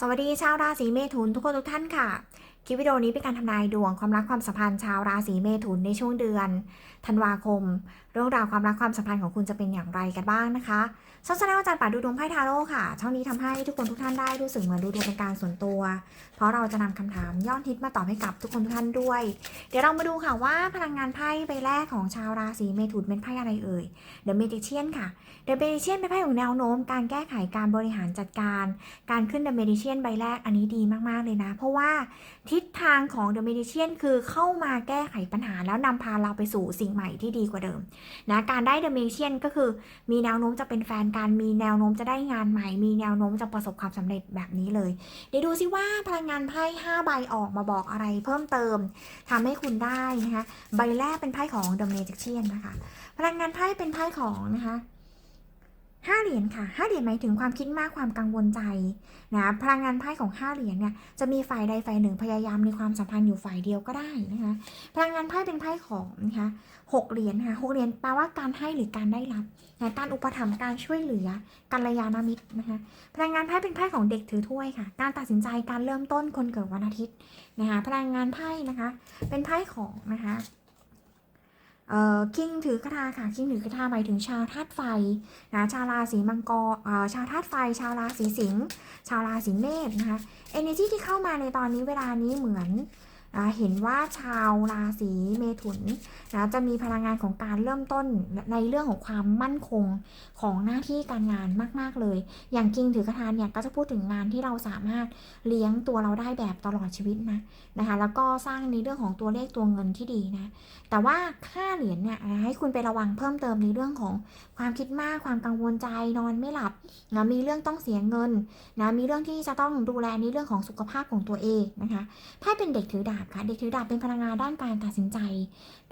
สวัสดีชาวราศีเมถุนทุกคนทุกท่านค่ะ คลิปวิดีโอนี้เป็นการทำนายดวงความรักความสัมพันธ์ชาวราศีเมถุนในช่วงเดือน ธันวาคม เรื่องราวความรักความสัมพันธ์ของคุณจะเป็นอย่างไรกันบ้างนะคะ ช่องชาแนลอาจารย์ป่าดูดวงไพ่ทาโร่ค่ะ ช่องนี้ทำให้ทุกคนทุกท่านได้รู้สึกเหมือนดูดวงเป็นการส่วนตัว เพราะเราจะนำคำถามยอดฮิตมาตอบให้กับทุกคนทุกท่านด้วย เดี๋ยวเรามาดูค่ะว่าพลังงานไพ่ใบแรกของชาวราศีเมถุนเป็นไพ่อะไรเอ่ย The Magician ค่ะ The Magician เป็นไพ่ของแนวโน้ม การแก้ไขการบริหารจัดการ การขึ้น The Magician ใบแรกอันนี้ดีมากๆเลยนะ เพราะว่าทิศทางของ The Magician คือเข้ามาแก้ไขปัญหา แล้วนำพาเราไปสู่สิ่งใหม่ที่ดีกว่าเดิมนะ การได้ The Magician ก็คือมีแนวโน้มจะเป็นแฟนกันมีแนวโน้มจะได้งานใหม่ มีแนวโน้มจะประสบความสำเร็จแบบนี้เลย เดี๋ยวดูซิว่าพลังงานไพ่5ใบออกมาบอกอะไรเพิ่มเติมทำให้คุณได้นะคะ ใบแรกเป็นไพ่ของ The Magician นะคะ พลังงานไพ่เป็นไพ่ของนะคะ ห้าเหรียญค่ะห้าเหรียญหมายถึงความคิดมากความกังวลใจนะพลังงานไพ่ของห้าเหรียญเนี่ยจะมีฝ่ายใดฝ่ายหนึ่งพยายามในความสัมพันธ์อยู่ฝ่ายเดียวก็ได้นะคะพลังงานไพ่เป็นไพ่ของนะคะหกเหรียญค่ะหกเหรียญแปลว่าการให้หรือการได้รับนะการอุปถัมภ์การช่วยเหลือกัลยาณมิตรนะคะพลังงานไพ่เป็นไพ่ของเด็กถือถ้วยค่ะ การตัดสินใจการเริ่มต้นคนเกิดวันอาทิตย์นะคะพลังงานไพ่นะคะ เป็นไพ่ของนะคะ เอ่อคิงถือคาถาค่ะคิงถือคาถาหมายถึงชาวธาตุไฟนะชาวราศีมังกรเอ่อชาวธาตุไฟ ชาวราศีสิงห์ชาวราศีเมษนะคะเอเนจีที่เข้ามาในตอนนี้เวลานี้เหมือน เห็นว่าชาวราศีเมถุนนะจะมีพลังงานของการเริ่มต้นในเรื่องของความมั่นคงของหน้าที่การงานมาก ๆ เลย อย่างกิงถือกระทานเนี่ยก็จะพูดถึงงานที่เราสามารถเลี้ยงตัวเราได้แบบตลอดชีวิตนะนะคะแล้วก็สร้างในเรื่องของตัวเลขตัวเงินที่ดีนะแต่ว่าค่าเหรียญเนี่ยให้คุณไประวังเพิ่มเติมในเรื่องของความคิดมากความกังวลใจนอนไม่หลับนะมีเรื่องต้องเสียเงินนะมีเรื่องที่จะต้องดูแลในเรื่องของสุขภาพของตัวเองนะคะถ้าเป็นเด็กถือดาบค่ะเด็กถือดาบเป็นพลังงานด้านการตัดสินใจ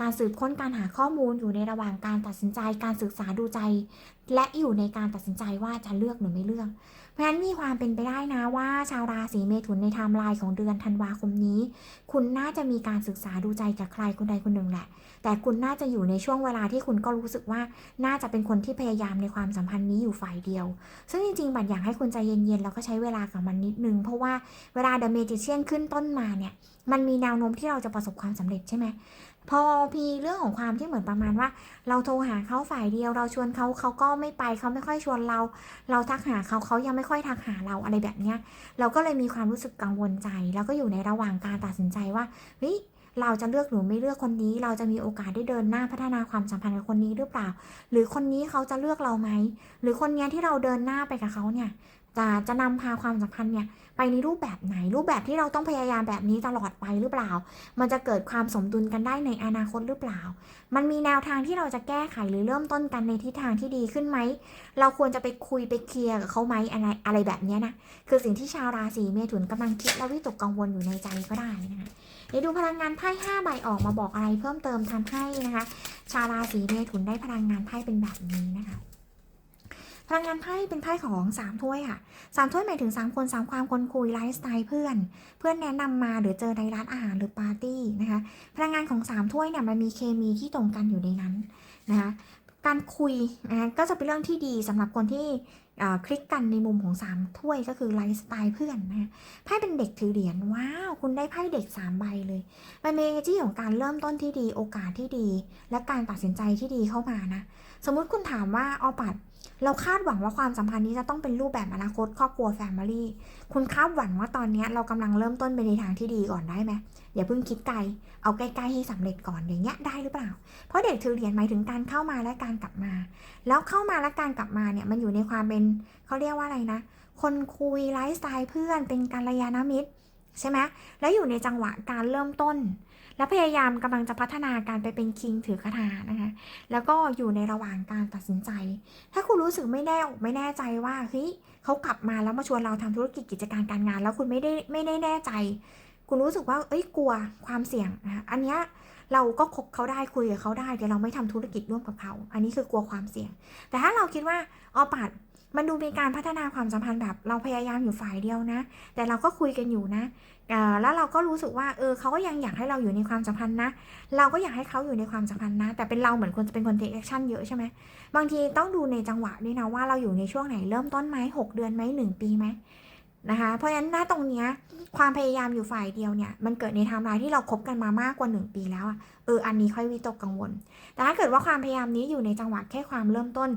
การสืบค้นการหาข้อมูลอยู่ในระหว่างการตัดสินใจ การศึกษาดูใจ และอยู่ในการตัดสินใจว่าจะเลือกหรือไม่เลือก เพราะฉะนั้นมีความเป็นไปได้นะว่า ชาวราศีเมถุนในไทม์ไลน์ของเดือนธันวาคมนี้ คุณน่าจะมีการศึกษาดูใจกับใครคนใดคนหนึ่งแหละ แต่คุณน่าจะอยู่ในช่วงเวลาที่คุณก็รู้สึกว่าน่าจะเป็นคนที่พยายามในความสัมพันธ์นี้อยู่ฝ่ายเดียว ซึ่งจริงๆบัดอยากให้คุณใจเย็นๆแล้วก็ใช้เวลากับมันนิดนึง เพราะว่าเวลาเดอะเมจิเชียนขึ้นต้นมาเนี่ยมันมีแนวโน้มที่เราจะประสบความสำเร็จใช่ไหมพอมีเรื่องของความที่เหมือนประมาณว่า เราโทรหาเขาฝ่ายเดียว เราชวนเขาเขาก็ไม่ไปเขาไม่ค่อยชวนเรา เราทักหาเขาเขายังไม่ค่อยทักหาเราอะไรแบบเนี้ยเราก็เลยมีความรู้สึกกังวลใจ แล้วก็อยู่ในระหว่างการตัดสินใจว่าเฮ้ย เราจะเลือกหรือไม่เลือกคนนี้ เราจะมีโอกาสได้เดินหน้าพัฒนาความสัมพันธ์กับคนนี้หรือเปล่า หรือคนนี้เขาจะเลือกเราไหม หรือคนเนี้ยที่เราเดินหน้าไปกับเขาเนี่ยจะจะนำพาความสัมพันธ์เนี่ยไปในรูปแบบไหน รูปแบบที่เราต้องพยายามแบบนี้ตลอดไปหรือเปล่า มันจะเกิดความสมดุลกันได้ในอนาคตหรือเปล่า มันมีแนวทางที่เราจะแก้ไขหรือเริ่มต้นกันในทิศทางที่ดีขึ้นไหม เราควรจะไปคุยไปเคลียร์กับเขาไหมอะไรอะไรแบบเนี้ยนะ คือสิ่งที่ชาวราศีเมถุนกำลังคิดและวิตกกังวลอยู่ในใจก็ได้นะคะ ดี๋ยวดูพลังงานไพ่5ใบออกมาบอกอะไรเพิ่มเติมทำให้นะคะ ชาวราศีเมถุนได้พลังงานไพ่เป็นแบบนี้นะคะพลังงานไพ่เป็นไพ่ของสามถ้วยค่ะสามถ้วยหมายถึงสามคนสามความคนคุยไลฟ์สไตล์เพื่อน เพื่อนแนะนำมาหรือเจอในร้านอาหารหรือปาร์ตี้นะคะพลังงานของสามถ้วยเนี่ยมันมีเคมีที่ตรงกันอยู่ในนั้นนะคะการคุยนะคะก็จะเป็นเรื่องที่ดีสำหรับคนที่ คลิกกันในมุมของสามถ้วยก็คือไลฟ์สไตล์เพื่อนนะคะไพ่เป็นเด็กถือเหรียญว้าว คุณได้ไพ่เด็กสามใบเลย มันมีที่ของการเริ่มต้นที่ดีโอกาสที่ดี และการตัดสินใจที่ดีเข้ามานะ สมมุติคุณถามว่าออปัดเราคาดหวังว่าความสัมพันธ์นี้จะต้องเป็นรูปแบบอนาคตครอบครัวแฟมิลี่คุณคาดหวังว่าตอนนี้เรากำลังเริ่มต้นไปในทางที่ดีก่อนได้ไหม อย่าเพิ่งคิดไกล เอาใกล้ๆให้สำเร็จก่อนอย่างเงี้ยได้หรือเปล่า เพราะเด็กถือเหรียญหมายถึงการเข้ามาและการกลับมา แล้วเข้ามาและการกลับมาเนี่ยมันอยู่ในความเป็นเขาเรียกว่าอะไรนะ คนคุยไลฟ์สไตล์เพื่อนเป็นการยาณมิตรใช่ไหมแล้วอยู่ในจังหวะการเริ่มต้น และพยายามกำลังจะพัฒนาการไปเป็นคิงถือคาถานะคะ แล้วก็อยู่ในระหว่างการตัดสินใจ ถ้าคุณรู้สึกไม่แน่ไม่แน่ใจว่าเฮ้ยเขากลับมาแล้วมาชวนเราทำธุรกิจกิจการการงาน แล้วคุณไม่ได้ไม่ได้แน่ใจ คุณรู้สึกว่า เอ้ย กลัวความเสี่ยงนะคะอันเนี้ยเราก็คบเขาได้คุยกับเขาได้ แต่เราไม่ทำธุรกิจร่วมกับเขา อันนี้คือกลัวความเสี่ยง แต่ถ้าเราคิดว่าออปัดมันดูมีการพัฒนาความสัมพันธ์แบบเราพยายามอยู่ฝ่ายเดียวนะ แต่เราก็คุยกันอยู่นะแล้วเราก็รู้สึกว่าเออเขาก็ยังอยากให้เราอยู่ในความสัมพันธ์นะ เราก็อยากให้เขาอยู่ในความสัมพันธ์นะ แต่เป็นเราเหมือนคนจะเป็นคนเทคแอคชั่นเยอะใช่ไหมบางทีต้องดูในจังหวะด้วยนะว่าเราอยู่ในช่วงไหนเริ่มต้นไหมหกเดือนไหมหนึ่งปีไหม นะคะ เพราะฉะนั้นหน้าตรงเนี้ยความพยายามอยู่ฝ่ายเดียวเนี่ย มันเกิดในไทม์ไลน์ที่เราคบกันมามากกว่า 1 ปีแล้วอะเอออันนี้ค่อยวิตกกังวล แต่ถ้าเกิดว่าความพยายามนี้อยู่ในจังหวะแค่ความเริ่มต้น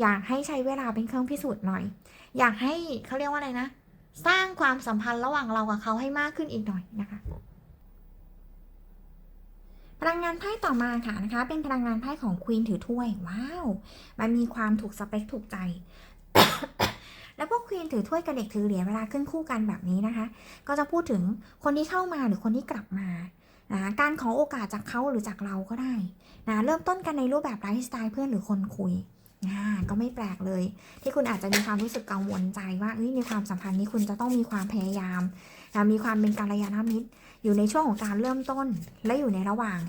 อยากให้ใช้เวลาเป็นเครื่องพิสูจน์หน่อย อยากให้เขาเรียกว่าอะไรนะ สร้างความสัมพันธ์ระหว่างเรากับเขาให้มากขึ้นอีกหน่อยนะคะพลังงานไพ่ต่อมาค่ะนะคะ เป็นพลังงานไพ่ของควีนถือถ้วย ว้าว มันมีความถูกสเปคถูกใจ แล้วพวกควีนถือถ้วยกับเด็กถือเหรียญเวลาขึ้นคู่กันแบบนี้นะคะ ก็จะพูดถึงคนที่เข้ามาหรือคนที่กลับมานะการขอโอกาสจากเขาหรือจากเราก็ได้นะเริ่มต้นกันในรูปแบบไลฟ์สไตล์เพื่อนหรือคนคุยนะก็ไม่แปลกเลย ที่คุณอาจจะมีความรู้สึกกังวลใจว่าเอ้ยในความสัมพันธ์นี้คุณจะต้องมีความพยายามนะมีความเป็นกัลยาณมิตร อยู่ในช่วงของการเริ่มต้นและอยู่ในระหว่าง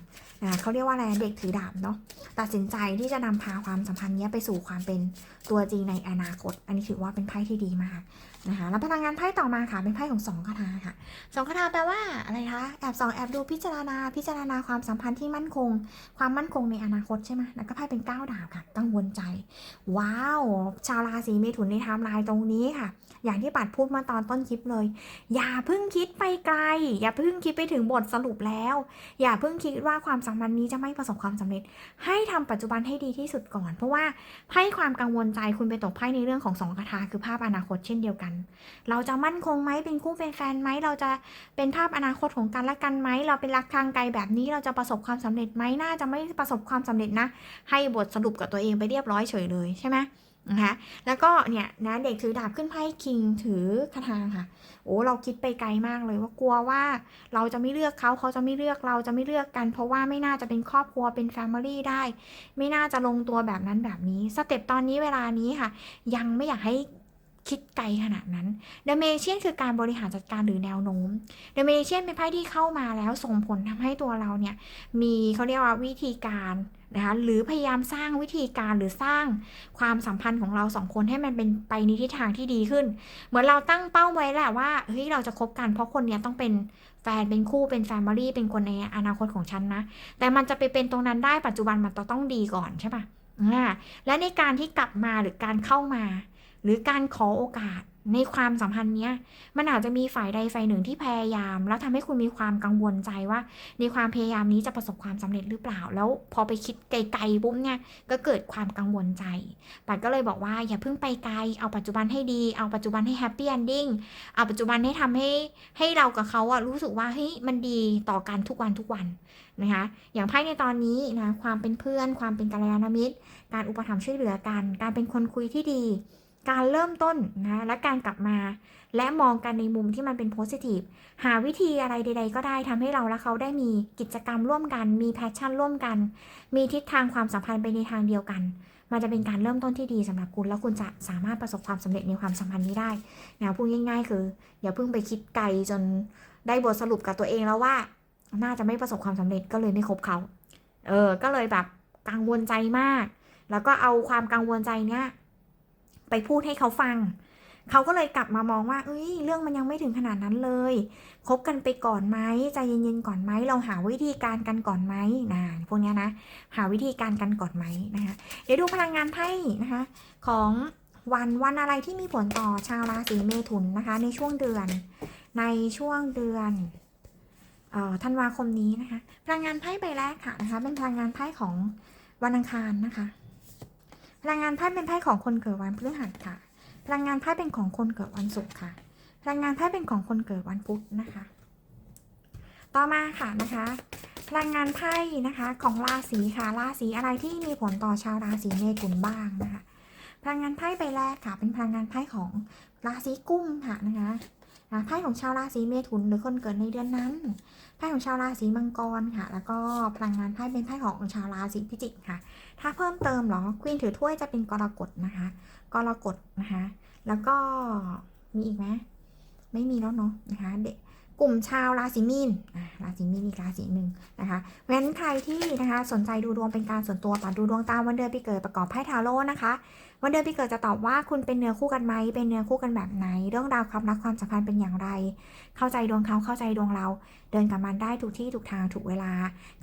นะเขาเรียกว่าอะไรเด็กถือดาบเนาะตัดสินใจที่จะนำพาความสัมพันธ์นี้ไปสู่ความเป็นตัวจริงในอนาคต อันนี้ถือว่าเป็นไพ่ที่ดีมาก นะคะแล้วพลังงานไพ่ต่อมาค่ะเป็นไพ่ของสองคาถาค่ะสองคาถาแปลว่าอะไรคะแอบสองแอบดูพิจารณาพิจารณาความสัมพันธ์ที่มั่นคง ความมั่นคงในอนาคตใช่ไหมแล้วก็ไพ่เป็นเก้าดาบค่ะกังวลใจ ว้าว ชาวราศีเมถุนในไทม์ไลน์ตรงนี้ค่ะ อย่างที่ปัดพูดมาตอนต้นคลิปเลย อย่าเพิ่งคิดไปไกล อย่าเพิ่งคิดไปถึงบทสรุปแล้ว อย่าเพิ่งคิดว่าความสัมพันธ์นี้จะไม่ประสบความสำเร็จ ให้ทำปัจจุบันให้ดีที่สุดก่อน เพราะว่าไพ่ความกังวลใจคุณไปตกไพ่ในเรื่องของสองคาถาคือภาพอนาคตเช่นเดียวกันเราจะมั่นคงไหมเป็นคู่เป็นแฟนไหมเราจะเป็นภาพอนาคตของกันและกันไหมเราเป็นรักทางไกลแบบนี้เราจะประสบความสำเร็จไหมน่าจะไม่ประสบความสำเร็จนะ ให้บทสรุปกับตัวเองไปเรียบร้อยเฉยเลยใช่ไหมนะคะแล้วก็เนี่ยนะเด็กถือดาบขึ้นไพ่คิงถือคาถาค่ะโอ้เราคิดไปไกลมากเลยว่ากลัวว่าเราจะไม่เลือกเขาเขาจะไม่เลือกเราจะไม่เลือกกัน เพราะว่าไม่น่าจะเป็นครอบครัวเป็นแฟมิลี่ได้ ไม่น่าจะลงตัวแบบนั้นแบบนี้สเต็ปตอนนี้เวลานี้ค่ะ ยังไม่อยากให้ คิดไกลขนาดนั้นเดเมเชียนคือการบริหารจัดการหรือแนวโน้มเดเมเชียนเป็นไพ่ที่เข้ามาแล้วส่งผลทำให้ตัวเราเนี่ยมีเขาเรียกว่าวิธีการนะคะหรือพยายามสร้างวิธีการหรือสร้างความสัมพันธ์ของเราสองคนให้มันเป็นไปในทิศทางที่ดีขึ้น เหมือนเราตั้งเป้าไว้แหละว่าเฮ้ยเราจะคบกันเพราะคนเนี้ยต้องเป็นแฟนเป็นคู่เป็นแฟมิลี่เป็นคนในอนาคตของฉันนะ แต่มันจะไปเป็นตรงนั้นได้ปัจจุบันมันต้องดีก่อนใช่ปะอ่าและในการที่กลับมาหรือการเข้ามา หรือการขอโอกาสในความสัมพันธ์เนี้ยมันอาจจะมีฝ่ายใดฝ่ายหนึ่งที่พยายาม แล้วทำให้คุณมีความกังวลใจว่า ในความพยายามนี้จะประสบความสำเร็จหรือเปล่า แล้วพอไปคิดไกลๆปุ๊บเนี่ยก็เกิดความกังวลใจปัดก็เลยบอกว่าอย่าเพิ่งไปไกลเอาปัจจุบันให้ดี เอาปัจจุบันให้แฮปปี้ e อนดิ้งเอาปัจจุบันให้ทำให้ให้เรากับเขาอะรู้สึกว่าเฮ้ยมันดีต่อกันทุกวันทุกวันนะคะอย่างไพ่ในตอนนี้นะความเป็นเพื่อน ความเป็นกัลยาณมิตร การอุปถัมภ์ช่วยเหลือกัน การเป็นคนคุยที่ดี การเริ่มต้นนะและการกลับมา และมองกันในมุมที่มันเป็นโพสิทีฟหาวิธีอะไรใด ๆ ก็ได้ทำให้เราและเขาได้มีกิจกรรมร่วมกัน มีแพชชั่นร่วมกัน มีทิศทางความสัมพันธ์ไปในทางเดียวกัน มันจะเป็นการเริ่มต้นที่ดีสำหรับคุณแล้วคุณจะสามารถประสบความสำเร็จในความสัมพันธ์นี้ได้นะพูดง่าย ๆ คือ อย่าเพิ่งไปคิดไกลจนได้บทสรุปกับตัวเองแล้วว่า น่าจะไม่ประสบความสำเร็จก็เลยไม่คบเขาเออก็เลยแบบกังวลใจมาก แล้วก็เอาความกังวลใจเนี้ย ไปพูดให้เขาฟัง เขาก็เลยกลับมามองว่าเอ้ยเรื่องมันยังไม่ถึงขนาดนั้นเลยคบกันไปก่อนไหมใจเย็นๆก่อนไหมเราหาวิธีการกันก่อนไหมนะพวกเนี้ยนะ หาวิธีการกันก่อนไหมนะคะเดี๋ยวดูพลังงานไพ่นะคะของวันวันอะไรที่มีผลต่อชาวราศีเมถุนนะคะ ในช่วงเดือน ในช่วงเดือนเอ่อธันวาคมนี้นะคะ พลังงานไพ่ใบแรกค่ะนะคะ เป็นพลังงานไพ่ของวันอังคารนะคะ พลังงานไพ่เป็นไพ่ของคนเกิดวันพฤหัสค่ะ พลังงานไพ่เป็นของคนเกิดวันศุกร์ค่ะ พลังงานไพ่เป็นของคนเกิดวันพุธนะคะ ต่อมาค่ะนะคะ พลังงานไพ่นะคะของราศีค่ะราศีอะไรที่มีผลต่อชาวราศีเมถุนบ้างนะคะ พลังงานไพ่ใบแรกค่ะ เป็นพลังงานไพ่ของราศีกุมค่ะนะคะ นะไพ่ของชาวราศีเมถุนหรือคนเกิดในเดือนนั้น ไพ่ของชาวราศีมังกรค่ะ แล้วก็พลังงานไพ่เป็นไพ่ของชาวราศีพิจิกค่ะ ถ้าเพิ่มเติมเหรอควีนถือถ้วยจะเป็นกรกฎนะคะ กรกฎนะคะ แล้วก็มีอีกไหมไม่มีแล้วเนาะนะคะเด็กกลุ่มชาวราศีมีนราศีมีนอีกราศีหนึ่งนะคะเพราะฉะนั้นใครที่นะคะสนใจดูดวงเป็นการส่วนตัวปัดดูดวงตามวันเดือนปีเกิดประกอบไพ่ทาโร่นะคะ วันเดือนปีเกิดจะตอบว่าคุณเป็นเนื้อคู่กันไหมเป็นเนื้อคู่กันแบบไหน เรื่องราวความรักความสัมพันธ์เป็นอย่างไร เข้าใจดวงเขาเข้าใจดวงเรา เดินกับมันได้ถูกที่ถูกทางถูกเวลา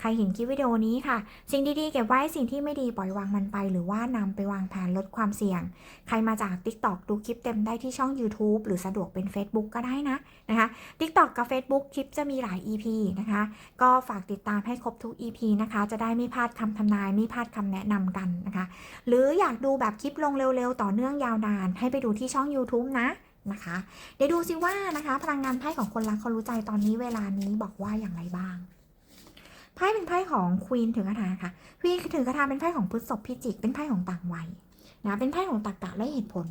ใครเห็นคลิปวิดีโอนี้ค่ะ สิ่งดีๆเก็บไว้สิ่งที่ไม่ดีปล่อยวางมันไป หรือว่านำไปวางแผนลดความเสี่ยง ใครมาจาก TikTok ดูคลิปเต็มได้ที่ช่อง YouTube หรือสะดวกเป็น Facebook ก็ได้นะนะคะ TikTok กับ Facebook คลิปจะมีหลาย EP นะคะ ก็ฝากติดตามให้ครบทุก EP นะคะ จะได้ไม่พลาดคำทำนายไม่พลาดคำแนะนำกันนะคะ หรืออยากดูแบบคลิปลงเร็วๆ ต่อเนื่องยาวนาน ให้ไปดูที่ช่อง YouTube นะ นะคะ เดี๋ยวดูซิว่านะคะ พลังงานไพ่ของคนรักคนรู้ใจตอนนี้เวลานี้บอกว่าอย่างไรบ้างไพ่เป็นไพ่ของควีนถือกระทาค่ะควีนถือกระทาเป็นไพ่ของพฤษภพิจิก เป็นไพ่ของต่างวัยนะเป็นไพ่ของตรรกะและเหตุผล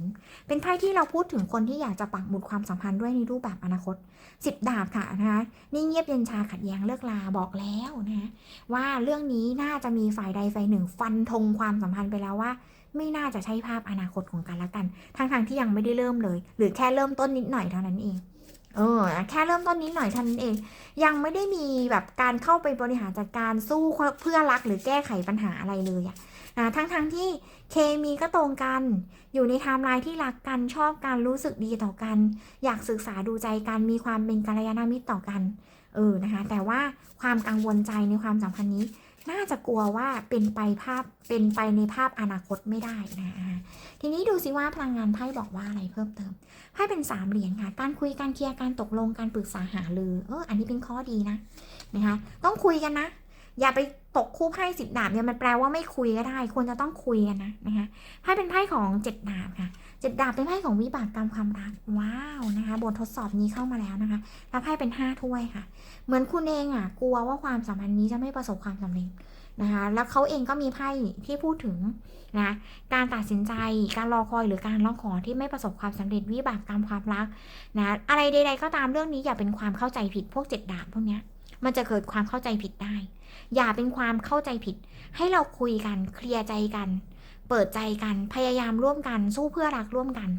เป็นไพ่ที่เราพูดถึงคนที่อยากจะปักหมุดความสัมพันธ์ด้วยในรูปแบบอนาคตสิบดาบค่ะนะคะนี่เงียบเย็นชาขัดแย้งเลิกลาบอกแล้วนะว่าเรื่องนี้น่าจะมีฝ่ายใดฝ่ายหนึ่ง ฟันธงความสัมพันธ์ไปแล้วว่า ไม่น่าจะใช่ภาพอนาคตของกันและกัน ทั้งทางๆที่ยังไม่ได้เริ่มเลย หรือแค่เริ่มต้นนิดหน่อยเท่านั้นเอง เออ แค่เริ่มต้นนิดหน่อยเท่านั้นเอง ยังไม่ได้มีแบบการเข้าไปบริหารจัดการสู้เพื่อรักหรือแก้ไขปัญหาอะไรเลยอะนะทั้งๆทที่เคมีก็ตรงกัน อยู่ในไทม์ไลน์ที่รักกันชอบกันรู้สึกดีต่อกัน อยากศึกษาดูใจกันมีความเป็นกัลยาณมิตรต่อกัน เออนะคะ แต่ว่าความกังวลใจในความสัมพันธ์นี้ น่าจะกลัวว่าเป็นไปภาพเป็นไปในภาพอนาคตไม่ได้นะ ทีนี้ดูซิว่าพลังงานไพ่บอกว่าอะไรเพิ่มเติมไพ่เป็นสามเหรียญค่ะ การคุยการเคลียร์การตกลงการปรึกษาหารือเอออันนี้เป็นข้อดีนะนะคะ ต้องคุยกันนะ อย่าไปตกคู่ไพ่สิบดาบเนี่ยมันแปลว่าไม่คุยก็ได้ ควรจะต้องคุยกันนะนะคะไพ่เป็นไพ่ของเจ็ดดาบค่ะ เจ็ดดาบเป็นไพ่ของวิบากกรรมความรักว้าวนะคะบททดสอบนี้เข้ามาแล้วนะคะแล้วไพ่เป็นห้าถ้วยค่ะ เหมือนคุณเองอะกลัวว่าความสัมพันธ์นี้จะไม่ประสบความสำเร็จนะคะแล้วเขาเองก็มีไพ่ที่พูดถึงนะการตัดสินใจการรอคอยหรือการร้องขอที่ไม่ประสบความสำเร็จวิบากกรรมความรักนะอะไรใดๆก็ตามเรื่องนี้อย่าเป็นความเข้าใจผิดพวกเจ็ดดาบพวกเนี้ยมันจะเกิดความเข้าใจผิดได้ อย่าเป็นความเข้าใจผิด ให้เราคุยกันเคลียร์ใจกัน เปิดใจกันพยายามร่วมกันสู้เพื่อรักร่วมกัน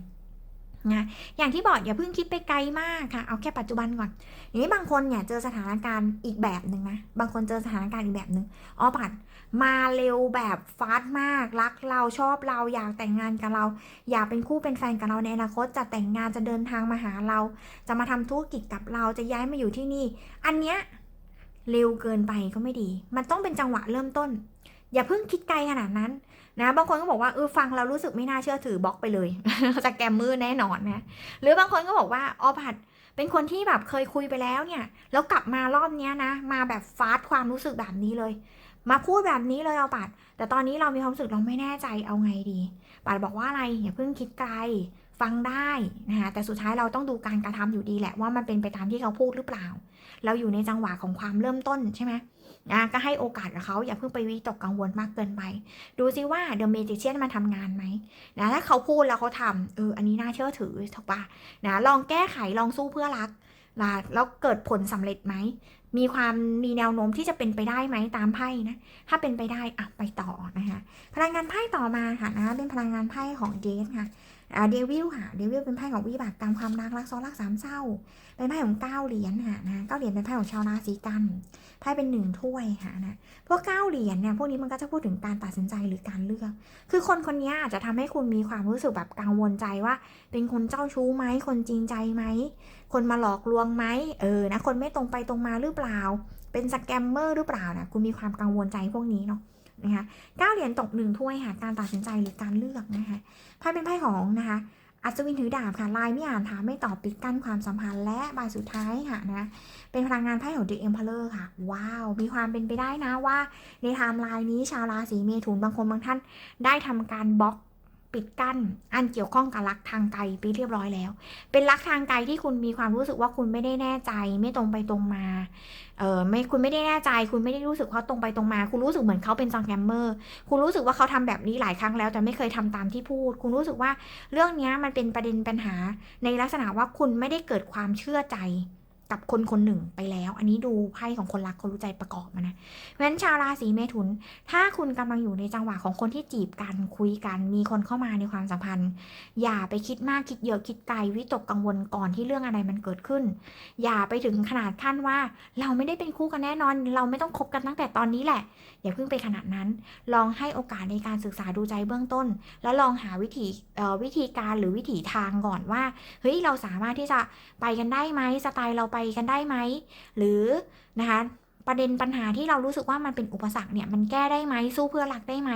นะอย่างที่บอกอย่าเพิ่งคิดไปไกลมากค่ะ เอาแค่ปัจจุบันก่อนอย่างนี้บางคนเนี่ยเจอสถานการณ์อีกแบบหนึ่งนะ บางคนเจอสถานการณ์อีกแบบหนึ่งอ๋อปัดมาเร็วแบบฟาสต์มาก รักเราชอบเราอยากแต่งงานกับเรา อยากเป็นคู่เป็นแฟนกับเราในอนาคตจะแต่งงานจะเดินทางมาหาเรา จะมาทำธุรกิจกับเราจะย้ายมาอยู่ที่นี่ อันเนี้ยเร็วเกินไปก็ไม่ดี มันต้องเป็นจังหวะเริ่มต้น อย่าเพิ่งคิดไกลขนาดนั้น นะบางคนก็บอกว่าเออฟังเรารู้สึกไม่น่าเชื่อถือบล็อกไปเลยจะแกมมือแน่นอนนะหรือบางคนก็บอกว่าออผัดเป็นคนที่แบบเคยคุยไปแล้วเนี่ย แล้วกลับมารอบเนี้ยนะ มาแบบฟาดความรู้สึกแบบนี้เลย มาพูดแบบนี้เลยเอาปัด แต่ตอนนี้เรามีความรู้สึกเราไม่แน่ใจเอาไงดีปัดบอกว่าอะไรอย่าเพิ่งคิดไกลฟังได้นะคะแต่สุดท้ายเราต้องดูการกระทำอยู่ดีแหละว่ามันเป็นไปตามที่เขาพูดหรือเปล่า เราอยู่ในจังหวะของความเริ่มต้นใช่ไหม นะก็ให้โอกาสกับเขาอย่าเพิ่งไปวิตกกังวลมากเกินไป ดูซิว่าเดอะเมจิเชียนมันทำงานไหมนะถ้าเขาพูดแล้วเขาทำเอออันนี้น่าเชื่อถือถูกปะนะลองแก้ไขลองสู้เพื่อรักนะแล้วเกิดผลสำเร็จไหมมีความมีแนวโน้มที่จะเป็นไปได้ไหมตามไพ่นะ ถ้าเป็นไปได้อะไปต่อนะคะพลังงานไพ่ต่อมาค่ะนะเป็นพลังงานไพ่ของเดสค่ะ เดวิลค่ะ เดวิลเป็นไพ่ของวิบากกรรมความรักรักซ้อนรักสามเศร้า เป็นไพ่ของเก้าเหรียญค่ะนะเก้าเหรียญเป็นไพ่ของชาวราศีกัน ไพ่เป็นหนึ่งถ้วยค่ะนะ พวกเก้าเหรียญเนี่ยพวกนี้มันก็จะพูดถึงการตัดสินใจหรือการเลือก คือคนคนนี้อาจจะทำให้คุณมีความรู้สึกแบบกังวลใจว่า เป็นคนเจ้าชู้ไหม คนจริงใจไหม คนมาหลอกลวงไหมเออ นะ คนไม่ตรงไปตรงมาหรือเปล่า เป็นสแกมเมอร์หรือเปล่านะ คุณมีความกังวลใจพวกนี้เนาะ นะคะเก้าเหรียญตกหนึ่งถ้วยค่ะ การตัดสินใจหรือการเลือกนะคะไพ่เป็นไพ่ของนะคะอัศวินถือดาบค่ะลายไม่อ่านถามไม่ตอบปิดกั้นความสัมพันธ์และใบสุดท้ายค่ะนะเป็นพลังงานไพ่ของ The Emperor ค่ะ ว้าว มีความเป็นไปได้นะว่า ในไทม์ไลน์นี้ชาวราศีเมถุนบางคนบางท่านได้ทำการบล็อก ปิดกั้น อันเกี่ยวข้องกับรักทางไกลไปเรียบร้อยแล้ว เป็นรักทางไกลที่คุณมีความรู้สึกว่าคุณไม่ได้แน่ใจ ไม่ตรงไปตรงมา เออไม่คุณไม่ได้แน่ใจ คุณไม่ได้รู้สึกเขาตรงไปตรงมา คุณรู้สึกเหมือนเขาเป็นซังแกมเมอร์ คุณรู้สึกว่าเขาทำแบบนี้หลายครั้งแล้ว แต่ไม่เคยทำตามที่พูด คุณรู้สึกว่าเรื่องนี้มันเป็นประเด็นปัญหา ในลักษณะว่าคุณไม่ได้เกิดความเชื่อใจ กับคนคนหนึ่งไปแล้ว อันนี้ดูไพ่ของคนรักคนรู้ใจประกอบมานะเพราะฉะนั้นชาวราศีเมถุน ถ้าคุณกำลังอยู่ในจังหวะของคนที่จีบกันคุยกัน มีคนเข้ามาในความสัมพันธ์ อย่าไปคิดมากคิดเยอะคิดไกลวิตกกังวลก่อนที่เรื่องอะไรมันเกิดขึ้น อย่าไปถึงขนาดขั้นว่า เราไม่ได้เป็นคู่กันแน่นอน เราไม่ต้องคบกันตั้งแต่ตอนนี้แหละ อย่าเพิ่งไปขนาดนั้น ลองให้โอกาสในการศึกษาดูใจเบื้องต้น แล้วลองหาวิธีวิธีการหรือวิถีทางก่อนว่าเฮ้ยเราสามารถที่จะไปกันได้ไหมสไตล์เราไปกันได้ไหม หรือนะคะประเด็นปัญหาที่เรารู้สึกว่ามันเป็นอุปสรรคเนี่ยมันแก้ได้ไหมสู้เพื่อรักได้ไหม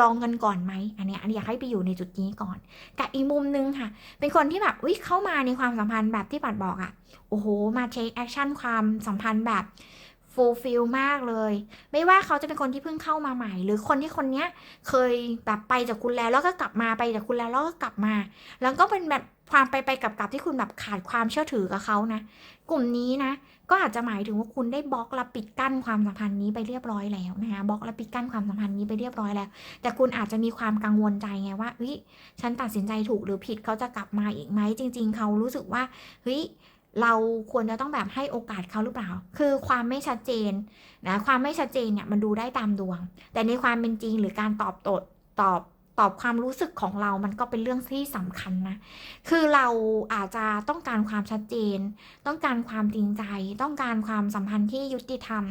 ลองกันก่อนไหมอันเนี้ยอันอยากให้ไปอยู่ในจุดนี้ก่อนกับอีกมุมนึงค่ะ เป็นคนที่แบบอุ้ยเข้ามาในความสัมพันธ์แบบที่ปัดบอกอะ่ะโอ้โห มาเทคแอคชั่นความสัมพันธ์แบบฟูลฟิลมากเลย ไม่ว่าเขาจะเป็นคนที่เพิ่งเข้ามาใหม่ หรือคนที่คนเนี้ยเคยแบบไปจากคุณแล้วแล้วก็กลับมาไปจากคุณแล้วแล้วก็กลับมา แล้วก็เป็นแบบ ความไปไปกลับๆที่คุณแบบขาดความเชื่อถือกับเขานะ กลุ่มนี้นะ ก็อาจจะหมายถึงว่าคุณได้บล็อกและปิดกั้นความสัมพันธ์นี้ไปเรียบร้อยแล้วนะคะบล็อกและปิดกั้นความสัมพันธ์นี้ไปเรียบร้อยแล้ว แต่คุณอาจจะมีความกังวลใจไงว่าเฮ้ยฉันตัดสินใจถูกหรือผิดเขาจะกลับมาอีกไหมจริง ๆ เขารู้สึกว่าเฮ้ยเราควรจะต้องแบบให้โอกาสเขาหรือเปล่า คือความไม่ชัดเจนนะ ความไม่ชัดเจนเนี่ยมันดูได้ตามดวง แต่ในความเป็นจริงหรือการตอบโตตอบ อบความรู้สึกของเรามันก็เป็นเรื่องที่สำคัญนะ คือเราอาจจะต้องการความชัดเจน ต้องการความจริงใจ ต้องการความสัมพันธ์ที่ยุติธรรม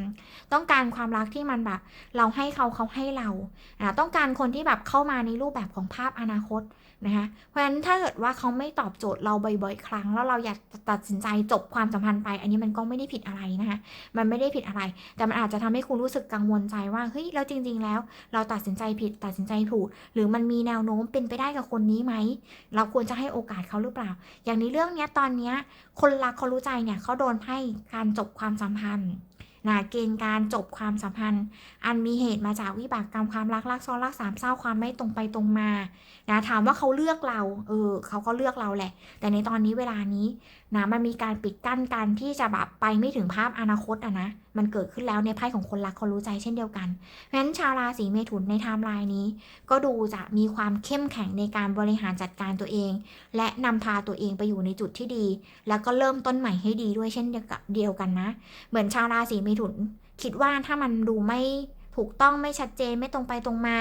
ต้องการความรักที่มันแบบ เราให้เขาเขาให้เราอ่าต้องการคนที่แบบเข้ามาในรูปแบบของภาพอนาคต นะคะเพราะฉะนั้นถ้าเกิดว่าเขาไม่ตอบโจทย์เราบ่อยๆ ครั้ง แล้วเราอยากตัดสินใจจบความสัมพันธ์ไป อันนี้มันก็ไม่ได้ผิดอะไรนะคะมันไม่ได้ผิดอะไร แต่มันอาจจะทำให้คุณรู้สึกกังวลใจว่าเฮ้ยแล้วจริง ๆ แล้ว เราตัดสินใจผิดตัดสินใจถูก หรือมันมีแนวโน้มเป็นไปได้กับคนนี้ไหมเราควรจะให้โอกาสเขาหรือเปล่า อย่างในเรื่องเนี้ยตอนเนี้ยคนรักคนรู้ใจเนี่ยเขาโดนให้การจบความสัมพันธ์ นะเกณฑ์การจบความสัมพันธ์ อันมีเหตุมาจากวิบากกรรมความรักรักซ้อนรักสามเศร้าความไม่ตรงไปตรงมานะถามว่าเขาเลือกเรา เออเขาก็เลือกเราแหละ แต่ในตอนนี้เวลานี้ นะมันมีการปิดกั้นการที่จะแบบไปไม่ถึงภาพอนาคตอะนะ มันเกิดขึ้นแล้วในไพ่ของคนรักคนรู้ใจเช่นเดียวกัน เพราะฉะนั้นชาวราศีเมถุนในไทม์ไลน์นี้ ก็ดูจะมีความเข้มแข็งในการบริหารจัดการตัวเอง และนำพาตัวเองไปอยู่ในจุดที่ดี แล้วก็เริ่มต้นใหม่ให้ดีด้วยเช่นเดียวกันนะ เหมือนชาวราศีเมถุน คิดว่าถ้ามันดูไม่ถูกต้องไม่ชัดเจนไม่ตรงไปตรงมา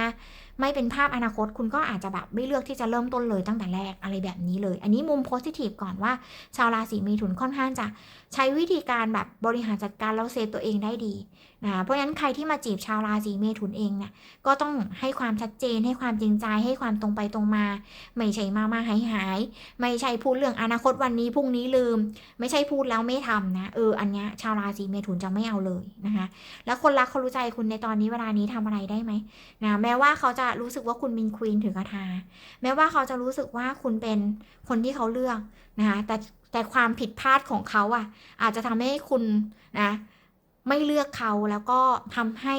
ไม่เป็นภาพอนาคตคุณก็อาจจะแบบไม่เลือกที่จะเริ่มต้นเลยตั้งแต่แรกอะไรแบบนี้เลย อันนี้มุมโพสิทีฟก่อนว่า ชาวราศีมีถุนค่อนข้างจะใช้วิธีการแบบบริหารจัดการแล้วเซฟตัวเองได้ดี นะเพราะฉะนั้นใครที่มาจีบชาวราศีเมถุนเองเนี่ยก็ต้องให้ความชัดเจนให้ความจริงใจให้ความตรงไปตรงมา ไม่ใช่มามาหายหายไม่ใช่พูดเรื่องอนาคตวันนี้พรุ่งนี้ลืม ไม่ใช่พูดแล้วไม่ทำนะเอออันเนี้ยชาวราศีเมถุนจะไม่เอาเลยนะคะแล้วคนรักเขารู้ใจคุณในตอนนี้เวลานี้ทำอะไรได้ไหมนะแม้ว่าเขาจะรู้สึกว่าคุณเป็นควีนถือกระทาแม้ว่าเขาจะรู้สึกว่าคุณเป็นคนที่เขาเลือกนะคะแต่แต่ความผิดพลาดของเขาอะอาจจะทำให้คุณนะ ไม่เลือกเขาแล้วก็ทำให้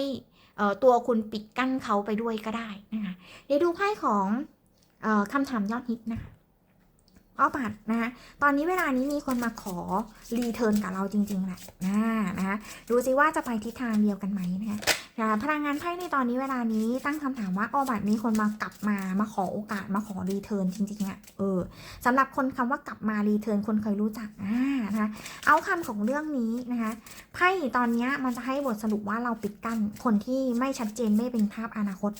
ตัวคุณปิดกั้นเขาไปด้วยก็ได้นะคะเดี๋ยวดูไพ่ของออคำถามยอดฮิตนะคะ อ้อปัดนะคะตอนนี้เวลานี้มีคนมาขอรีเทิร์นกับเราจริงๆแหละนะนะคะดูสิว่าจะไปทิศทางเดียวกันไหมนะคะพลังงานไพ่ในตอนนี้เวลานี้ตั้งคำถามว่าอ้อบัดมีคนมากลับมามาขอโอกาสมาขอรีเทิร์นจริงๆอะเออสำหรับคนคำว่ากลับมารีเทิร์นคนเคยรู้จักอ่านะคะเอาคำของเรื่องนี้นะคะไพ่ตอนนี้มันจะให้บทสรุปว่าเราปิดกั้นคนที่ไม่ชัดเจนไม่เป็นภาพอนาคต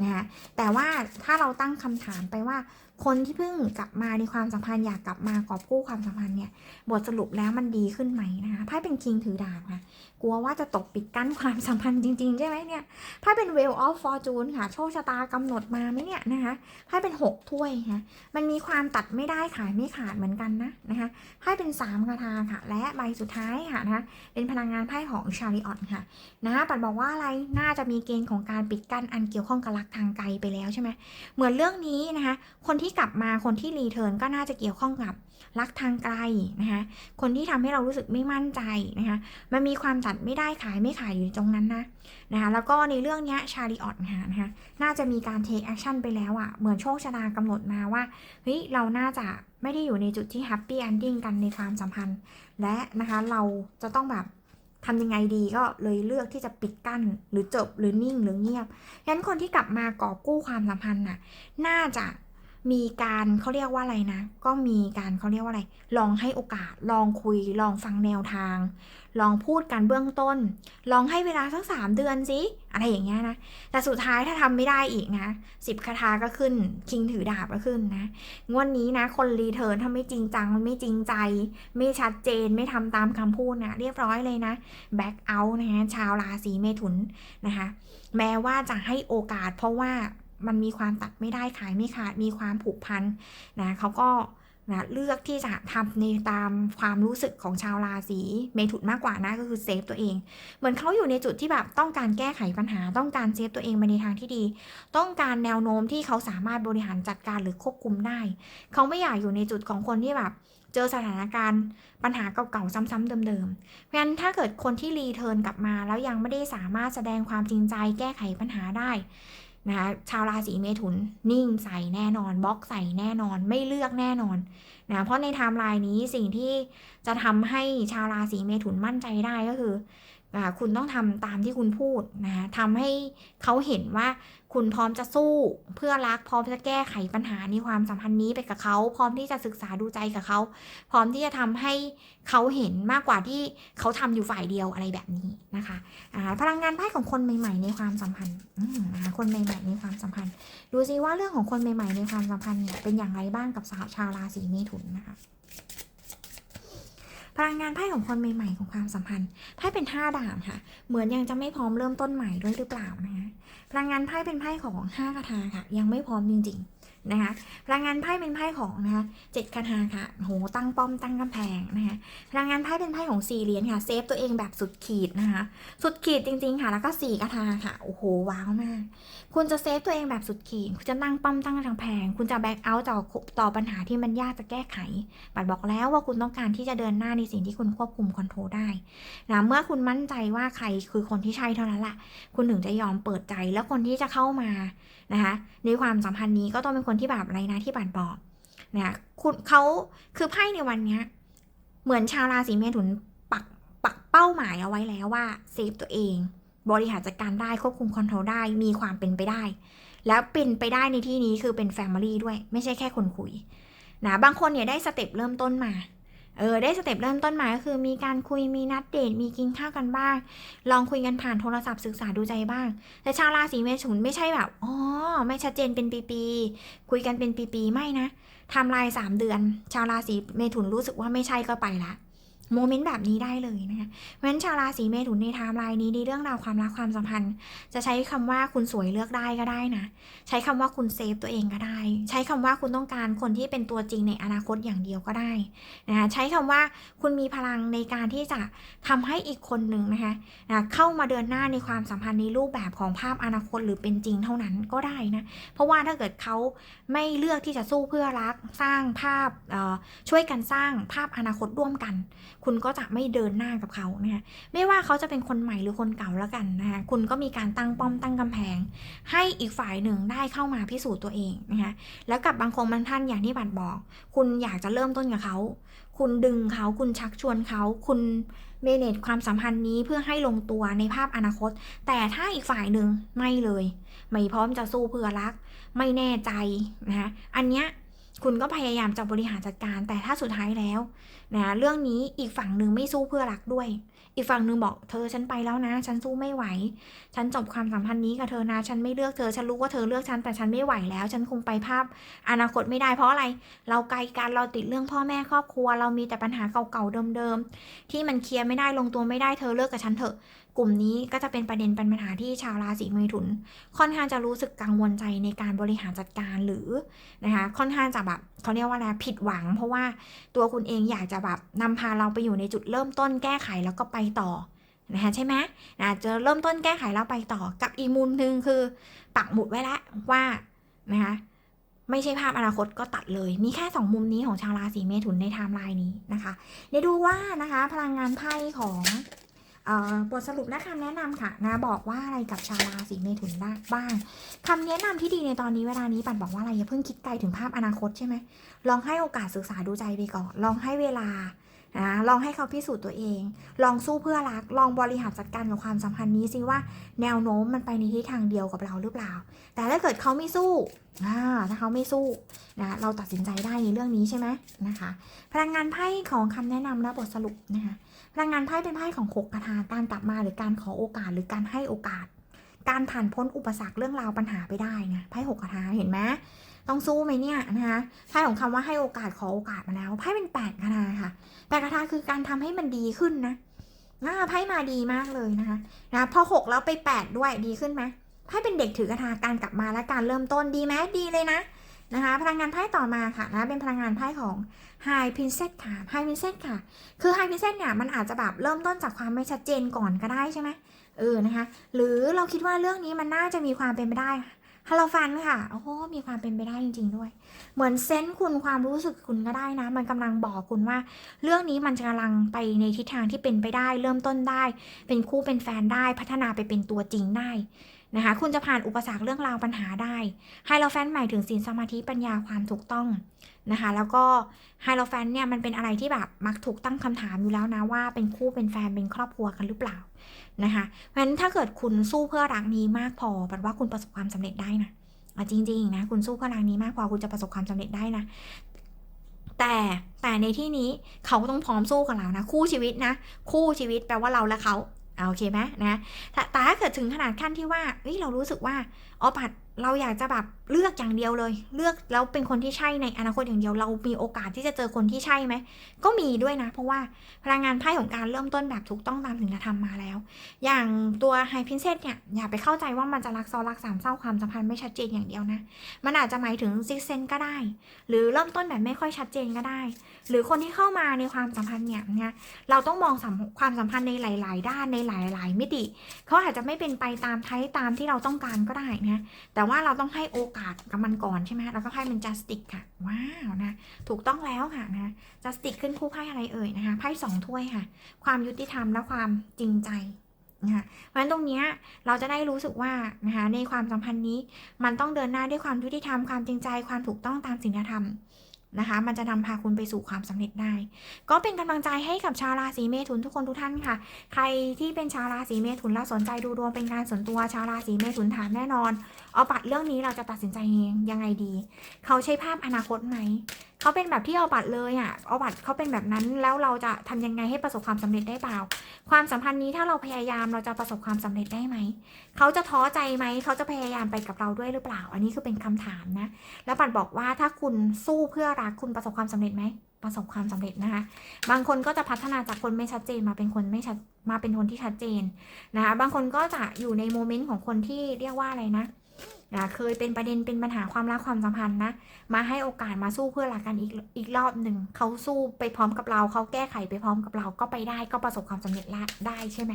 นะคะแต่ว่าถ้าเราตั้งคำถามไปว่า คนที่เพิ่งกลับมาในความสัมพันธ์อยากกลับมากอบกู้ความสัมพันธ์เนี่ยบทสรุปแล้วมันดีขึ้นไหมนะคะไพ่เป็นคิงถือดาบค่ะ กลัวว่าจะตกปิดกั้นความสัมพันธ์จริง ๆ ใช่ไหมเนี่ยไพ่เป็น Wheel of Fortune ค่ะ โชคชะตากำหนดมาไหมเนี่ยนะคะไพ่เป็นหกถ้วยค่ะ มันมีความตัดไม่ได้ขายไม่ขาดเหมือนกันนะนะคะไพ่เป็นสามคาถาค่ะ และใบสุดท้ายค่ะนะคะเป็นพลังงานไพ่ของชาริออนค่ะนะปัดบอกว่าอะไร น่าจะมีเกณฑ์ของการปิดกั้นอันเกี่ยวข้องกับรักทางไกลไปแล้วใช่ไหมเหมือนเรื่องนี้นะคะ คนที่กลับมา คนที่รีเทิร์นก็น่าจะเกี่ยวข้องกับ รักทางไกลนะคะคนที่ทำให้เรารู้สึกไม่มั่นใจนะคะมันมีความจัดไม่ได้ขายไม่ขายอยู่ตรงนั้นนะนะคะแล้วก็ในเรื่องนี้ชาริออนค่ะนะคะน่าจะมีการเทคแอคชั่นไปแล้วอะ่ะเหมือนโชคชะตากำหนดมาว่าเฮ้ยเราน่าจะไม่ได้อยู่ในจุดที่แฮปปี้ e อนดิ้งกันในความสัมพันธ์ และนะคะเราจะต้องแบบทำยังไงดีก็เลยเลือกที่จะปิดกั้นหรือจบหรือนิ่งหรือเงียบฉะนั้นคนที่กลับมากอบกู้ความสัมพันธ์น่ะ น่าจะ มีการเขาเรียกว่าอะไรนะ ก็มีการเขาเรียกว่าอะไร ลองให้โอกาส ลองคุย ลองฟังแนวทาง ลองพูดกันเบื้องต้น ลองให้เวลาสักสามเดือนสิ อะไรอย่างเงี้ยนะ แต่สุดท้ายถ้าทำไม่ได้อีกนะสิบคาถาก็ขึ้น คิงถือดาบก็ขึ้นนะ งวดนี้นะคนรีเทิร์นถ้าไม่จริงจัง ไม่จริงใจ ไม่ชัดเจน ไม่ทำตามคำพูดนะเรียบร้อยเลยนะแบ็กเอาท์นะฮะชาวราศีเมถุนนะคะ แม้ว่าจะให้โอกาสเพราะว่า มันมีความตัดไม่ได้ขายไม่ขาดมีความผูกพันนะเขาก็นะเลือกที่จะทำในตามความรู้สึกของชาวราศีเมถุนมากกว่านะก็คือเซฟตัวเอง เหมือนเขาอยู่ในจุดที่แบบต้องการแก้ไขปัญหา ต้องการเซฟตัวเองไปในทางที่ดี ต้องการแนวโน้มที่เขาสามารถบริหารจัดการหรือควบคุมได้ เขาไม่อยากอยู่ในจุดของคนที่แบบเจอสถานการณ์ปัญหาเก่าๆซ้ำๆเดิมๆเพราะฉะนั้นถ้าเกิดคนที่รีเทิร์นกลับมาแล้วยังไม่ได้สามารถแสดงความจริงใจแก้ไขปัญหาได้ นะคะชาวราศีเมถุนนิ่งใส่แน่นอนบล็อกใส่แน่นอนไม่เลือกแน่นอนนะเพราะในไทม์ไลน์นี้สิ่งที่จะทำให้ชาวราศีเมถุนมั่นใจได้ก็คือ อ่าคุณต้องทำตามที่คุณพูดนะทำให้เขาเห็นว่าคุณพร้อมจะสู้ เพื่อรักพร้อมจะแก้ไขปัญหาในความสัมพันธ์นี้ไปกับเขา พร้อมที่จะศึกษาดูใจกับเขา พร้อมที่จะทำให้เขาเห็นมากกว่าที่เขาทำอยู่ฝ่ายเดียวอะไรแบบนี้นะคะพลังงานไพ่ของคนใหม่ ๆ ในความสัมพันธ์คะคนใหม่ ๆ ในความสัมพันธ์ ดูซิว่าเรื่องของคนใหม่ ๆ ในความสัมพันธ์เนี่ยเป็นอย่างไรบ้างกับสาวชาวราศีเมถุนนะคะ พลังงานไพ่ของคนใหม่ ๆ ของความสัมพันธ์ไพ่เป็นห้าดาบค่ะ เหมือนยังจะไม่พร้อมเริ่มต้นใหม่ด้วยหรือเปล่านะคะพลังงานไพ่เป็นไพ่ของห้ากระทาค่ะ ยังไม่พร้อมจริงๆนะคะพลังงานไพ่เป็นไพ่ของนะคะเจ็ดคาถาค่ะโหตั้งป้อมตั้งกำแพงนะคะพลังงานไพ่เป็นไพ่ของสี่เหรียญค่ะเซฟตัวเองแบบสุดขีดนะคะสุดขีดจริงๆค่ะ แล้วก็สี่คาถาค่ะโอ้โหว้าวมาก คุณจะเซฟตัวเองแบบสุดขีด คุณจะตั้งป้อมตั้งกำแพง คุณจะแบ็กเอาท์ต่อต่อปัญหาที่มันยากจะแก้ไข ปัดบอกแล้วว่าคุณต้องการที่จะเดินหน้าในสิ่งที่คุณควบคุมคอนโทรลได้นะเมื่อคุณมั่นใจว่าใครคือคนที่ใช่เท่านั้นแหละ คุณถึงจะยอมเปิดใจ แล้วคนที่จะเข้ามานะคะ ในความสัมพันธ์นี้ก็ต้องเป็นคนที่แบบอะไรนะที่บัดบอกนะคุณเขาคือไพ่ในวันนี้เหมือนชาวราศีเมถุนปักปักเป้าหมายเอาไว้แล้วว่าเซฟตัวเอง บริหารจัดการได้ควบคุมคอนโทรลได้มีความเป็นไปได้ แล้วเป็นไปได้ในที่นี้คือเป็นแฟมิลี่ด้วย ไม่ใช่แค่คนคุยนะบางคนเนี่ยได้สเต็ปเริ่มต้นมาเออได้สเต็ปเริ่มต้นมาก็คือมีการคุยมีนัดเดทมีกินข้าวกันบ้าง ลองคุยกันผ่านโทรศัพท์ศึกษาดูใจบ้าง แต่ชาวราศีเมถุนไม่ใช่แบบอ๋อไม่ชัดเจนเป็นปีๆคุยกันเป็นปีๆไม่นะทำลายสามเดือน ชาวราศีเมถุนรู้สึกว่าไม่ใช่ก็ไปละ โมเมนต์แบบนี้ได้เลยนะคะเพราะฉะนั้นชาวราศีเมถุนในไทม์ไลน์นี้ในเรื่องราวความรักความสัมพันธ์ จะใช้คำว่าคุณสวยเลือกได้ก็ได้นะ ใช้คำว่าคุณเซฟตัวเองก็ได้ ใช้คำว่าคุณต้องการคนที่เป็นตัวจริงในอนาคตอย่างเดียวก็ได้นะคะใช้คำว่าคุณมีพลังในการที่จะทำให้อีกคนหนึ่งนะคะนะเข้ามาเดินหน้าในความสัมพันธ์ในรูปแบบของภาพอนาคตหรือเป็นจริงเท่านั้นก็ได้นะ เพราะว่าถ้าเกิดเขาไม่เลือกที่จะสู้เพื่อรักสร้างภาพช่วยกันสร้างภาพอนาคตร่วมกันคุณก็จะไม่เดินหน้ากับเขานะคะไม่ว่าเขาจะเป็นคนใหม่หรือคนเก่าแล้วกันนะคะคุณก็มีการตั้งป้อมตั้งกำแพง ให้อีกฝ่ายหนึ่งได้เข้ามาพิสูจน์ตัวเองนะคะแล้วกับบางคนบางท่านอย่างที่บัตรบอก คุณอยากจะเริ่มต้นกับเขาคุณดึงเขาคุณชักชวนเขา คุณเมเนจความสัมพันธ์นี้เพื่อให้ลงตัวในภาพอนาคต แต่ถ้าอีกฝ่ายหนึ่งไม่เลย ไม่พร้อมจะสู้เพื่อรัก ไม่แน่ใจนะคะอันเนี้ยคุณก็พยายามจะบริหารจัดการ แต่ถ้าสุดท้ายแล้ว นะเรื่องนี้อีกฝั่งหนึ่งไม่สู้เพื่อรักด้วย อีกฝั่งหนึ่งบอกเธอฉันไปแล้วนะ ฉันสู้ไม่ไหว ฉันจบความสัมพันธ์นี้กับเธอนะ ฉันไม่เลือกเธอ ฉันรู้ว่าเธอเลือกฉันแต่ฉันไม่ไหวแล้ว ฉันคงไปภาพอนาคตไม่ได้เพราะอะไร เราไกลกันเราติดเรื่องพ่อแม่ครอบครัว เรามีแต่ปัญหาเก่าๆเดิมๆที่มันเคลียร์ไม่ได้ลงตัวไม่ได้เธอเลิกกับฉันเถอะ กลุ่มนี้ก็จะเป็นประเด็นเป็นปัญหาที่ชาวราศีเมถุน ค่อนข้างจะรู้สึกกังวลใจในการบริหารจัดการหรือนะคะค่อนข้างจะแบบเขาเรียกว่าอะไรผิดหวัง เพราะว่าตัวคุณเองอยากจะแบบนำพาเราไปอยู่ในจุดเริ่มต้นแก้ไขแล้วก็ไปต่อนะคะใช่ไหมนะจะเริ่มต้นแก้ไขแล้วไปต่อกับอีมุมหนึ่งคือปักหมุดไว้แล้วว่านะคะไม่ใช่ภาพอนาคตก็ตัดเลย มีแค่สองมุมนี้ของชาวราศีเมถุนในไทม์ไลน์นี้นะคะเดี๋ยวดูว่านะคะพลังงานไพ่ของ บทสรุปและคำแนะนำค่ะนะบอกว่าอะไรกับชาวราศีเมถุนได้บ้างคำแนะนำที่ดีในตอนนี้เวลานี้ปันบอกว่าอะไรอย่าเพิ่งคิดไกลถึงภาพอนาคตใช่ไหมลองให้โอกาสศึกษาดูใจไปก่อนลองให้เวลา นะลองให้เขาพิสูจน์ตัวเอง ลองสู้เพื่อรัก ลองบริหารจัดการกับความสัมพันธ์นี้สิว่าแนวโน้มมันไปในทิศทางเดียวกับเราหรือเปล่า แต่ถ้าเกิดเขาไม่สู้ถ้าเขาไม่สู้นะเราตัดสินใจได้ในเรื่องนี้ใช่ไหมนะคะ พลังงานไพ่ของคำแนะนำและบทสรุปนะคะพลังงานไพ่เป็นไพ่ของหกกระทาการกลับมาหรือการขอโอกาสหรือการให้โอกาส การผ่านพ้นอุปสรรคเรื่องราวปัญหาไปได้นะไพ่หกกระทาเห็นไหม ต้องสู้ไหมเนี่ยนะคะไพ่ของคำว่าให้โอกาสขอโอกาสมาแล้วไพ่เป็นแปดกระทาค่ะแปดกระทาคือการทำให้มันดีขึ้นนะอ่าไพ่มาดีมากเลยนะคะนะพอหกแล้วไปแปดด้วยดีขึ้นไหมไพ่เป็นเด็กถือกระทาการกลับมาและการเริ่มต้นดีไหมดีเลยนะนะคะ พลังงานไพ่ต่อมาค่ะนะเป็นพลังงานไพ่ของ High Princess ค่ะ High Princess ค่ะ คือ High Princess เนี่ยมันอาจจะแบบเริ่มต้นจากความไม่ชัดเจนก่อนก็ได้ใช่ไหมเออนะคะ หรือเราคิดว่าเรื่องนี้มันน่าจะมีความเป็นไปได้ ฮัลโหลฟันค่ะ โอ้โห มีความเป็นไปได้จริง ๆ ด้วย เหมือนเซนส์คุณความรู้สึกคุณก็ได้นะ มันกำลังบอกคุณว่า เรื่องนี้มันกำลังไปในทิศทางที่เป็นไปได้ เริ่มต้นได้ เป็นคู่เป็นแฟนได้ พัฒนาไปเป็นตัวจริงได้นะคะ คุณจะผ่านอุปสรรคเรื่องราวปัญหาได้ไฮโลแฟนหมายถึงศีลสมาธิปัญญาความถูกต้องนะคะ แล้วก็ไฮโลแฟนเนี่ยมันเป็นอะไรที่แบบมักถูกตั้งคำถามอยู่แล้วนะว่าเป็นคู่เป็นแฟนเป็นครอบครัวกันหรือเปล่า นะคะเพราะฉะนั้นถ้าเกิดคุณสู้เพื่อรักนี้มากพอแปลว่าคุณประสบความสำเร็จได้นะอะจริงๆนะคุณสู้เพื่อรักนี้มากพอคุณจะประสบความสำเร็จได้นะแต่แต่ในที่นี้เขาก็ต้องพร้อมสู้กับเรานะคู่ชีวิตนะ คู่ชีวิตแปลว่าเราและเขาเอาโอเคไหมนะแต่แต่ถ้าเกิดถึงขนาดขั้นที่ว่าเฮ้ยเรารู้สึกว่าอ๋อปัด เราอยากจะแบบเลือกอย่างเดียวเลย เลือกแล้วเป็นคนที่ใช่ในอนาคตอย่างเดียว เรามีโอกาสที่จะเจอคนที่ใช่ไหม ก็มีด้วยนะ เพราะว่าพลังงานไพ่ของการเริ่มต้นแบบถูกต้องตามศีลธรรมมาแล้ว อย่างตัวไฮพินเซตเนี่ยอย่าไปเข้าใจว่ามันจะรักซ้อนรักสามเศร้าความสัมพันธ์ไม่ชัดเจนอย่างเดียวนะ มันอาจจะหมายถึงซิกเซนก็ได้ หรือเริ่มต้นแบบไม่ค่อยชัดเจนก็ได้ หรือคนที่เข้ามาในความสัมพันธ์เนี่ยนะเราต้องมองความสัมพันธ์ในหลาย ๆ ด้านในหลาย ๆ มิติเขาอาจจะไม่เป็นไปตามไทป์ตามที่เราต้องการก็ได้นะแต่ว่าเราต้องให้โอกาสกับมันก่อนใช่ไหมแล้วก็ไพ่เป็นจัสติกค่ะ ว้าวนะ ถูกต้องแล้วค่ะนะจัสติกขึ้นคู่ไพ่อะไรเอ่ยนะคะไพ่สองถ้วยค่ะ ความยุติธรรมและความจริงใจนะคะเพราะฉะนั้นตรงนี้เราจะได้รู้สึกว่านะคะในความสัมพันธ์นี้มันต้องเดินหน้าด้วยความยุติธรรมความจริงใจความถูกต้องตามศีลธรรม นะคะ มันจะนำพาคุณไปสู่ความสำเร็จได้ ก็เป็นกำลังใจให้กับชาวราศีเมถุนทุกคนทุกท่านค่ะ ใครที่เป็นชาวราศีเมถุนแล้วสนใจดูดวงเป็นการส่วนตัวชาวราศีเมถุนถามแน่นอน เอาปัดเรื่องนี้เราจะตัดสินใจเองยังไงดี เขาใช้ภาพอนาคตไหม เขาเป็นแบบที่เอาบัตรเลยอะเอาบัตรเขาเป็นแบบนั้นแล้วเราจะทำยังไงให้ประสบความสำเร็จได้เปล่า ความสัมพันธ์นี้ถ้าเราพยายามเราจะประสบความสำเร็จได้ไหม เขาจะท้อใจไหม เขาจะพยายามไปกับเราด้วยหรือเปล่า อันนี้คือเป็นคำถามนะ แล้วปัดบอกว่าถ้าคุณสู้เพื่อรักคุณประสบความสำเร็จไหมประสบความสำเร็จนะคะ บางคนก็จะพัฒนาจากคนไม่ชัดเจนมาเป็นคนไม่ชัดมาเป็นคนที่ชัดเจนนะคะ บางคนก็จะอยู่ในโมเมนต์ของคนที่เรียกว่าอะไรนะ อ่าเคยเป็นประเด็นเป็นปัญหาความรักความสัมพันธ์นะ มาให้โอกาสมาสู้เพื่อรักกันอีกอีกรอบหนึ่งเขาสู้ไปพร้อมกับเราเขาแก้ไขไปพร้อมกับเราก็ไปได้ก็ประสบความสำเร็จได้ใช่ไหม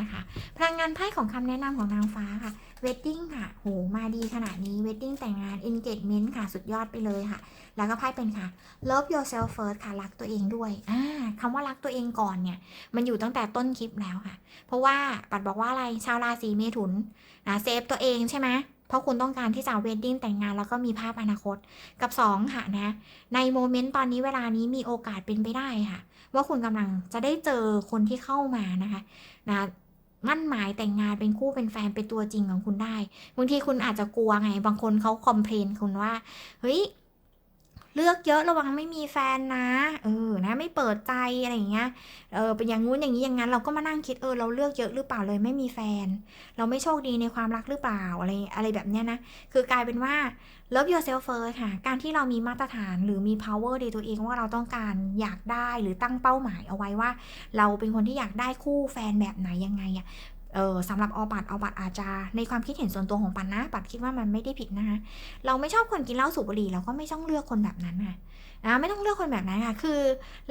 นะคะพลังงานไพ่ของคำแนะนำของนางฟ้าค่ะ wedding ค่ะโหมาดีขนาดนี้ wedding แต่งงาน engagement ค่ะสุดยอดไปเลยค่ะ แล้วก็ไพ่เป็นค่ะ love yourself first ค่ะรักตัวเองด้วยอ่าคำว่ารักตัวเองก่อนเนี่ย มันอยู่ตั้งแต่ต้นคลิปแล้วค่ะ เพราะว่าปัดบอกว่าอะไรชาวราศีเมถุนนะเซฟตัวเองใช่ไหม เพราะคุณต้องการที่จะเวดดิ้งแต่งงานแล้วก็มีภาพอนาคต กับ 2 ค่ะนะ ในโมเมนต์ตอนนี้เวลานี้มีโอกาสเป็นไปได้ค่ะ ว่าคุณกำลังจะได้เจอคนที่เข้ามานะคะนะมั่นหมายแต่งงานเป็นคู่เป็นแฟนเป็นตัวจริงของคุณได้บางทีคุณอาจจะกลัวไง บางคนเขาคอมเพลนคุณว่าเฮ้ย เลือกเยอะระวังไม่มีแฟนนะ เออนะ ไม่เปิดใจอะไรอย่างเงี้ยเออเป็นอย่างงู้นอย่างนี้อย่างนั้น เราก็มานั่งคิดเออเราเลือกเยอะหรือเปล่าเลยไม่มีแฟน เราไม่โชคดีในความรักหรือเปล่าอะไรอะไรแบบเนี้ยนะ คือกลายเป็นว่า love yourself first ค่ะ การที่เรามีมาตรฐานหรือมี power ในตัวเองว่าเราต้องการอยากได้หรือตั้งเป้าหมายเอาไว้ว่า เราเป็นคนที่อยากได้คู่แฟนแบบไหนยังไงอะ เออสำหรับออบัตออบัตอาจจะในความคิดเห็นส่วนตัวของปันนะ ปัดคิดว่ามันไม่ได้ผิดนะคะเราไม่ชอบคนกินเหล้าสูบบุหรี่เราก็ไม่ต้องเลือกคนแบบนั้นค่ะนะไม่ต้องเลือกคนแบบนั้นค่ะ คือ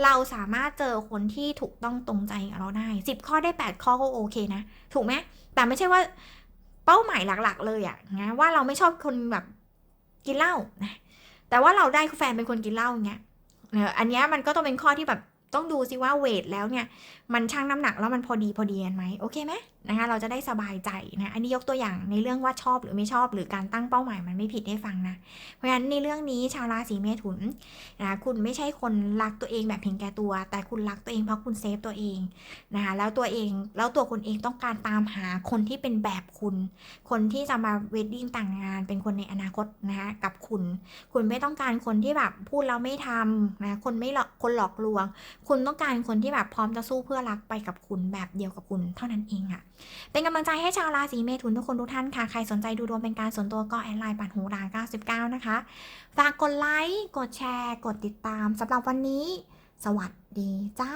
เราสามารถเจอคนที่ถูกต้องตรงใจกับเราได้สิบข้อได้แปดข้อก็โอเคนะ ถูกไหมแต่ไม่ใช่ว่าเป้าหมายหลักๆ เลยอะนะว่าเราไม่ชอบคนแบบกินเหล้านะแต่ว่าเราได้แฟนเป็นคนกินเหล้าอย่างเงี้ยเอออันนี้มันก็ต้องเป็นข้อที่แบบต้องดูสิว่าเวทแล้วเนี่ย มันชั่งน้ำหนักแล้วมันพอดีพอดีกันไหมโอเคไหมนะคะเราจะได้สบายใจนะอันนี้ยกตัวอย่างในเรื่องว่าชอบหรือไม่ชอบ หรือการตั้งเป้าหมายมันไม่ผิดให้ฟังนะ เพราะฉะนั้นในเรื่องนี้ชาวราศีเมถุนนะคุณไม่ใช่คนรักตัวเองแบบเพียงแก่ตัว แต่คุณรักตัวเองเพราะคุณเซฟตัวเองนะคะแล้วตัวเองแล้วตัวคุณเองต้องการตามหาคนที่เป็นแบบคุณ คนที่จะมาเวดดิ้งแต่างงาน เป็นคนในอนาคตนะคะกับคุณ คุณไม่ต้องการคนที่แบบพูดแล้วไม่ทำนะคนไม่หลอกคนหลอกลวง คุณต้องการคนที่แบบพร้อมจะสู้เพื่อรักไปกับคุณแบบเดียวกับคุณเท่านั้นเองค่ะเป็นกำลังใจให้ชาวราศีเมถุนทุกคนทุกท่านค่ะ ใครสนใจดูดวงเป็นการส่วนตัวก็แอดไลน์ปัดหูรา99 นะคะ ฝากกดไลค์ กดแชร์ กดติดตามสำหรับวันนี้ สวัสดีจ้า